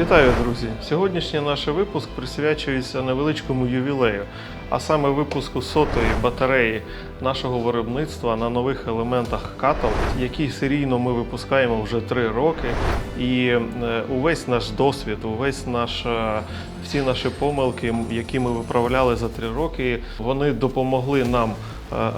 Вітаю, друзі! Сьогоднішній наш випуск присвячується невеличкому ювілею, а саме випуску сотої батареї нашого виробництва на нових елементах катал, які серійно ми випускаємо вже три роки. І е, увесь наш досвід, увесь наш е, всі наші помилки, які ми виправляли за три роки, вони допомогли нам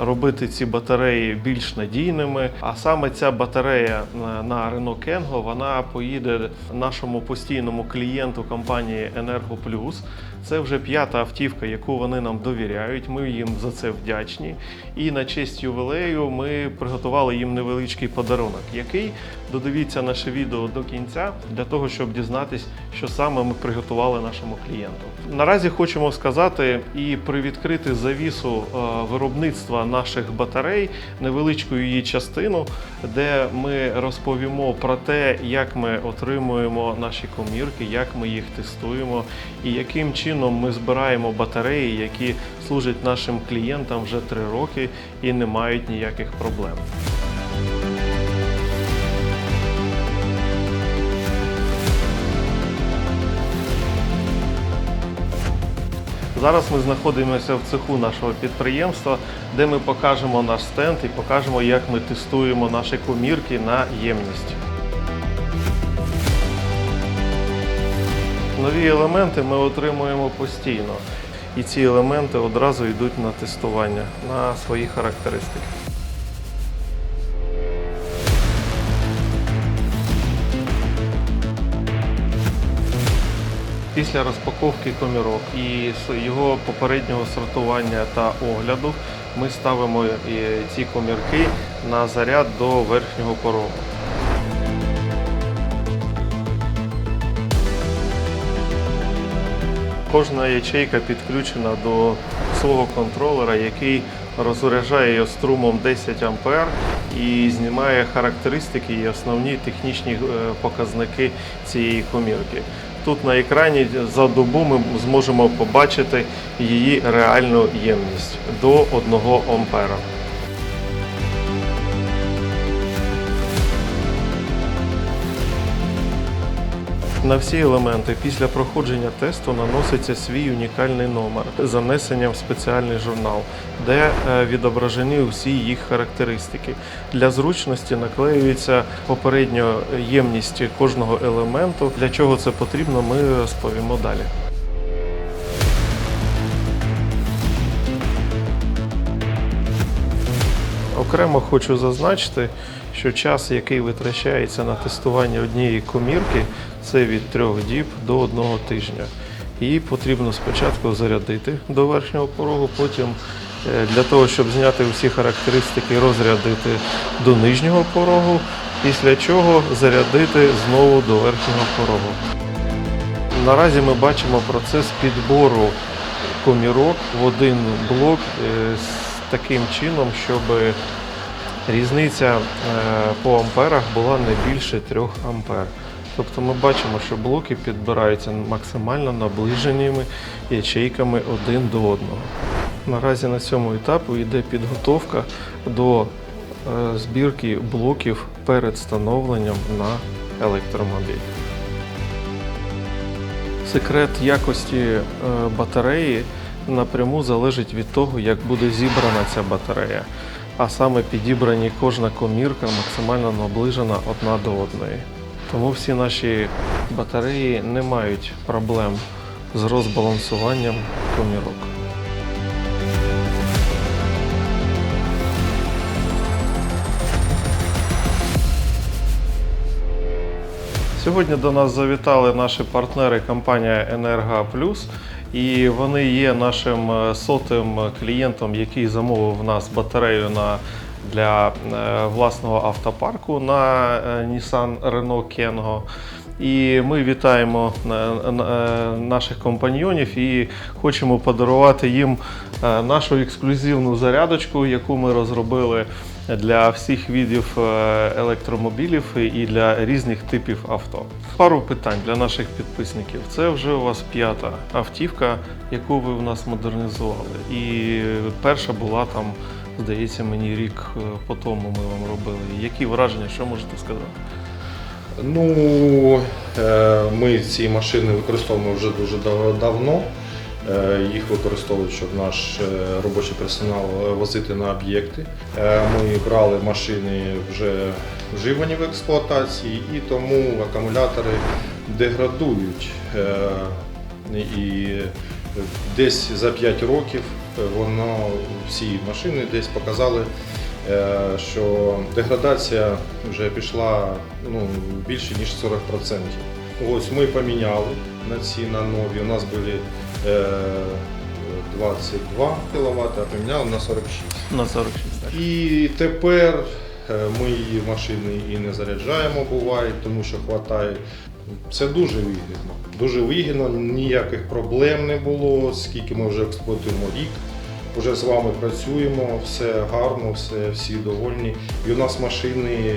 робити ці батареї більш надійними. А саме ця батарея е, на Renault Kengo, вона поїде нашому постійному клієнту компанії Енерго Плюс. Це вже п'ята автівка, яку вони нам довіряють. Ми їм за це вдячні. І на честь ювілею ми приготували їм невеличкий подарунок, який додивіться наше відео до кінця для того, щоб дізнатись, що саме ми приготували нашому клієнту. Наразі хочемо сказати і привідкрити завісу е, виробництва наших батарей, невеличку її частину, де ми розповімо про те, як ми отримуємо наші комірки, як ми їх тестуємо і яким чином ми збираємо батареї, які служать нашим клієнтам вже три роки і не мають ніяких проблем. Зараз ми знаходимося в цеху нашого підприємства, де ми покажемо наш стенд і покажемо, як ми тестуємо наші комірки на ємність. Нові елементи ми отримуємо постійно, і ці елементи одразу йдуть на тестування на свої характеристики. Після розпаковки комірок і його попереднього сортування та огляду ми ставимо е, ці комірки на заряд до верхнього порогу. Кожна ячейка підключена до свого контролера, який розряджає її струмом 10 А і знімає характеристики і основні технічні е, показники цієї комірки. Тут на екрані за добу ми зможемо побачити її реальну ємність до 1 ампера. На всі елементи після проходження тесту наноситься свій унікальний номер з занесенням в спеціальний журнал, де е, відображені усі їх характеристики. Для зручності наклеюється попередньо ємність кожного елементу. Для чого це потрібно, ми розповімо далі. Окремо хочу зазначити, що час, який витрачається на тестування однієї комірки, це від трьох діб до одного тижня. Її потрібно спочатку зарядити до верхнього порогу, потім е, для того, щоб зняти всі характеристики, розрядити до нижнього порогу, після чого зарядити знову до верхнього порогу. Наразі ми бачимо процес підбору комірок в один блок е, з таким чином, щоб різниця е, по амперах була не більше 3 ампер. Тобто ми бачимо, що блоки підбираються максимально наближеними ячейками один до одного. Наразі на цьому етапу йде підготовка до е, збірки блоків перед встановленням на електромобіль. Секрет якості е, батареї напряму залежить від того, як буде зібрана ця батарея. А саме підібрані кожна комірка максимально наближена одна до одної. Тому всі наші батареї не мають проблем з розбалансуванням комірок. Сьогодні до нас завітали наші партнери компанія Енерго Плюс, і вони є нашим е, сотим клієнтом, який замовив в нас батарею на для е, власного автопарку на е, Nissan Renault Kengo. І ми вітаємо е, наших компаньйонів і хочемо подарувати їм нашу ексклюзивну зарядочку, яку ми розробили для всіх видів електромобілів і для різних типів авто. Пару питань для наших підписників. Це вже у вас п'ята автівка, яку ви в нас модернізували. І перша була там, здається, мені рік е, по тому ми вам робили. Які враження, що можете сказати? Ну, е, ми ці машини використовуємо вже дуже давно. Е, Їх використовують, щоб наш робочий персонал возити на об'єкти. Ми брали машини вже вживані в експлуатації, і тому акумулятори деградують. І десь за 5 років воно всі машини десь показали е, що деградація вже пішла ну, більше ніж 40%. Ось ми поміняли на ці на нові. У нас були е, 22 кВт, а поміняли на 46. На 46. Так. І тепер е, ми її машини і не заряджаємо, буває, тому що вистачає. Це дуже вигідно. Дуже вигідно, ніяких проблем не було, скільки ми вже експлуатуємо рік. Вже з вами працюємо, все гарно, все, всі довольні. І у нас машини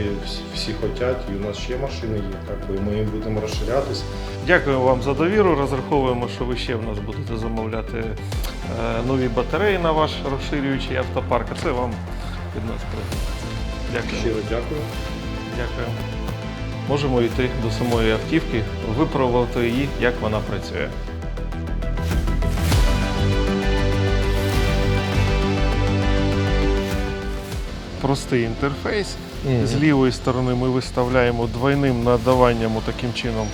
всі, хочуть, і у нас ще машини є. Так би ми будемо розширятись. Дякую вам за довіру. Розраховуємо, що ви ще в нас будете замовляти е, нові батареї на ваш розширюючий автопарк. А це вам від нас презентація. Дякую. Щиро дякую. Дякую. Можемо йти до самої автівки, випробувати її, як вона працює. Простий інтерфейс. З лівої сторони ми виставляємо двойним надаванням таким чином.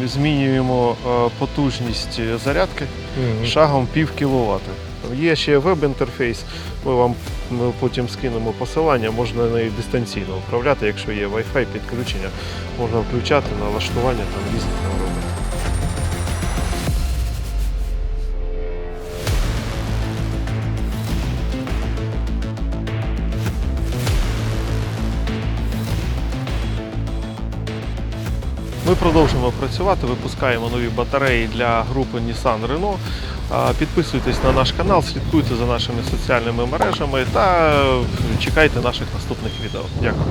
Ми Змінюємо е, потужність зарядки шагом пів кіловата. Є ще веб-інтерфейс, ми вам ми потім скинемо посилання, можна нею дистанційно управляти, якщо є Wi-Fi підключення, можна включати налаштування там різних там продовжуємо працювати, випускаємо нові батареї для групи Nissan Renault. Підписуйтесь на наш канал, слідкуйте за нашими соціальними мережами та чекайте наших наступних відео. Дякую.